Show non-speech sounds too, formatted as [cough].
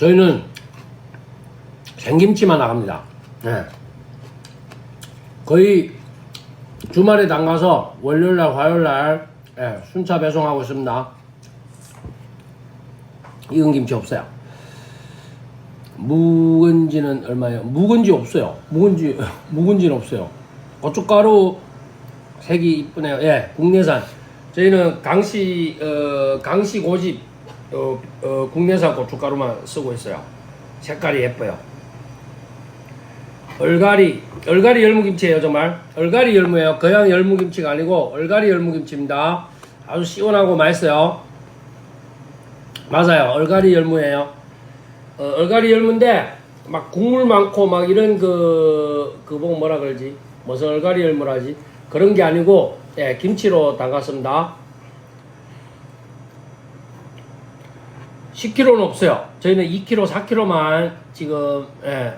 저희는 생김치만 나갑니다. 네. 거의 주말에 담가서 월요일날, 화요일날 예, 순차 배송하고 있습니다. 익은 김치 없어요. 묵은지는 얼마예요? 묵은지 없어요. 묵은지 [laughs] 묵은지는 없어요. 고춧가루 색이 이쁘네요. 예, 국내산. 저희는 강시 어, 강시 고집 어, 어, 국내산 고춧가루만 쓰고 있어요. 색깔이 예뻐요. 얼갈이 얼갈이 열무김치예요 정말. 얼갈이 열무예요. 그냥 열무김치가 아니고 얼갈이 열무김치입니다. 아주 시원하고 맛있어요. 맞아요. 얼갈이 열무예요. 어, 얼갈이 열무인데 막 국물 많고 막 이런 그 그뭐 뭐라 그러지? 무슨 얼갈이 열무라지? 그런 게 아니고 예, 김치로 담갔습니다 10kg는 없어요. 저희는 2kg 4kg만 지금 예,